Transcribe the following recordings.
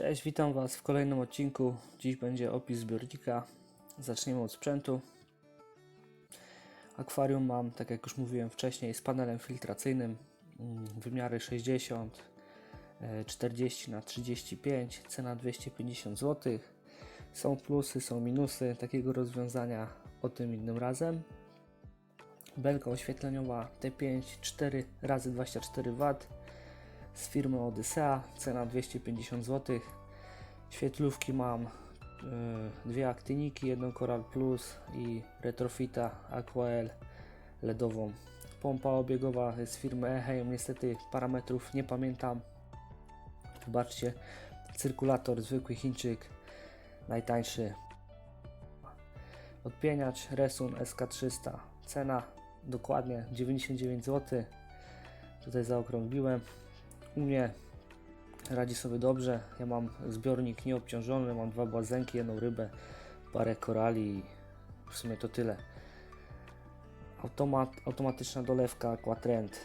Cześć, witam Was w kolejnym odcinku. Dziś będzie opis zbiornika. Zaczniemy od sprzętu. Akwarium mam, tak jak już mówiłem wcześniej, z panelem filtracyjnym. mm, Wymiary 60, e, 40 na 35, cena 250 zł. Są plusy, są minusy takiego rozwiązania, o tym innym razem. Belka oświetleniowa T5 4 razy 24 W z firmy Odyssea, cena 250 zł. Świetlówki mam y, dwie aktyniki, jedną Coral Plus i Retrofita Aquael LEDową. Pompa obiegowa z firmy Eheim, niestety parametrów nie pamiętam. Wybaczcie, cyrkulator zwykły Chińczyk, najtańszy. Odpieniacz Resun SK300, cena dokładnie 99 zł. Tutaj zaokrągliłem. U mnie radzi sobie dobrze. Ja mam zbiornik nieobciążony, mam dwa błazenki, jedną rybę, parę korali i w sumie to tyle. Automat, automatyczna dolewka Aquatrend.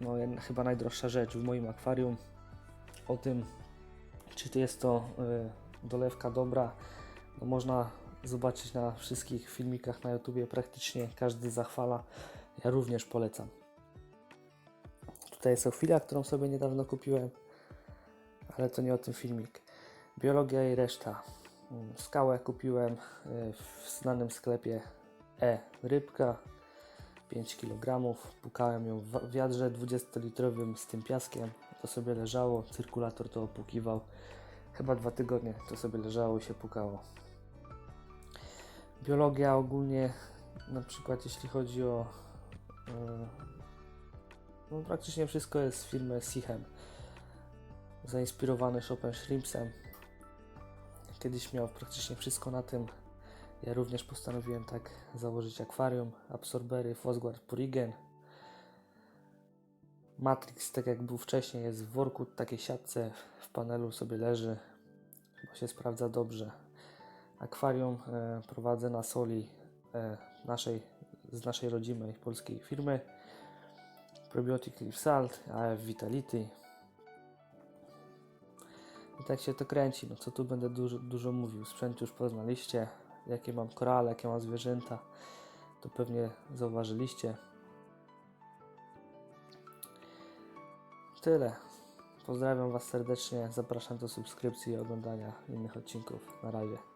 No chyba najdroższa rzecz w moim akwarium. O tym, czy to jest to y, dolewka dobra, no można zobaczyć na wszystkich filmikach na YouTubie. Praktycznie każdy zachwala. Ja również polecam. Tutaj jest chwila, którą sobie niedawno kupiłem, ale to nie o tym filmik. Biologia i reszta. Mm, Skałę kupiłem y, w znanym sklepie E Rybka 5 kg. Pukałem ją w wiadrze 20-litrowym z tym piaskiem. To sobie leżało, cyrkulator to opłukiwał. Chyba dwa tygodnie to sobie leżało i się pukało. Biologia ogólnie, na przykład jeśli chodzi o y, no, praktycznie wszystko jest z firmy Sichem. Zainspirowany Chopin Shrimpsem. Kiedyś miał praktycznie wszystko na tym. Ja również postanowiłem tak założyć akwarium, absorbery, Fosguard Purigen. Matrix, tak jak był wcześniej, jest w worku, takiej siatce w panelu sobie leży, bo się sprawdza dobrze. Akwarium e, prowadzę na soli e, naszej, z naszej rodzimej polskiej firmy. Probiotic Leaf Salt, AF Vitality. I tak się to kręci. No co tu będę dużo, dużo mówił. Sprzęt już poznaliście. Jakie mam korale, jakie mam zwierzęta. To pewnie zauważyliście. Tyle. Pozdrawiam Was serdecznie. Zapraszam do subskrypcji i oglądania innych odcinków. Na razie.